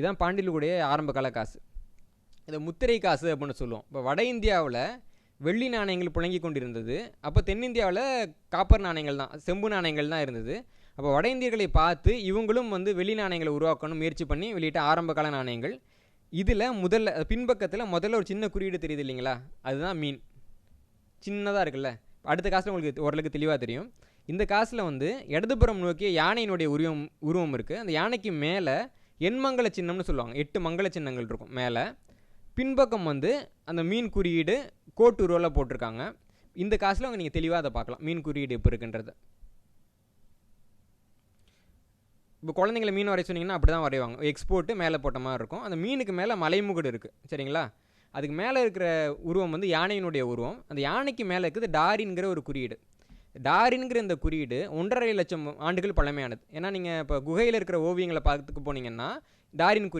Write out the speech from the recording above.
இதுதான் பாண்டியர்களுடைய ஆரம்ப கால காசு. இதை முத்திரை காசு அப்படின்னு சொல்லுவோம். இப்போ வட இந்தியாவில் வெள்ளி நாணயங்கள் புழங்கி கொண்டிருந்தது. அப்போ தென்னிந்தியாவில் காப்பர் நாணயங்கள் தான் செம்பு நாணயங்கள் தான் இருந்தது. அப்போ வட இந்தியர்களை பார்த்து இவங்களும் வந்து வெள்ளி நாணயங்களை உருவாக்கணும் முயற்சி பண்ணி வெளியிட்ட ஆரம்ப கால நாணயங்கள். இதில் முதல்ல பின்பக்கத்தில் முதல்ல ஒரு சின்ன குறியீடு தெரியுது இல்லைங்களா? அதுதான் மீன். சின்னதாக இருக்குல்ல? அடுத்த காசில் உங்களுக்கு ஓரளவுக்கு தெளிவாக தெரியும். இந்த காசில் வந்து இடதுபுறம் நோக்கிய யானையினுடைய உருவம் உருவம் இருக்குது அந்த யானைக்கு மேலே எண்மங்கல சின்னம்னு சொல்லுவாங்க. எட்டு மங்கள சின்னங்கள் இருக்கும் மேலே. பின்பக்கம் வந்து அந்த மீன் குறியீடு கோட்டு உருவில் போட்டிருக்காங்க. இந்த காசில் அவங்க நீங்கள் தெளிவாக அதை பார்க்கலாம். மீன் குறியீடு இப்போ இருக்குன்றது. இப்போ குழந்தைங்களை மீன் வரைய சொன்னீங்கன்னா அப்படி தான் வரைவாங்க. எக்ஸ்போர்ட்டு மேலே போட்ட மாதிரி இருக்கும். அந்த மீனுக்கு மேலே மலைமுகடு இருக்குது சரிங்களா? அதுக்கு மேலே இருக்கிற உருவம் வந்து யானையினுடைய உருவம். அந்த யானைக்கு மேலே இருக்குது டாரின்கிற ஒரு குறியீடு. டாரின்கிற இந்த குறியீடு ஒன்றரை லட்சம் ஆண்டுகள் பழமையானது. ஏன்னா நீங்கள் இப்போ குகையில் இருக்கிற ஓவியங்களை பார்த்துக்கு போனீங்கன்னா டாரின் குறி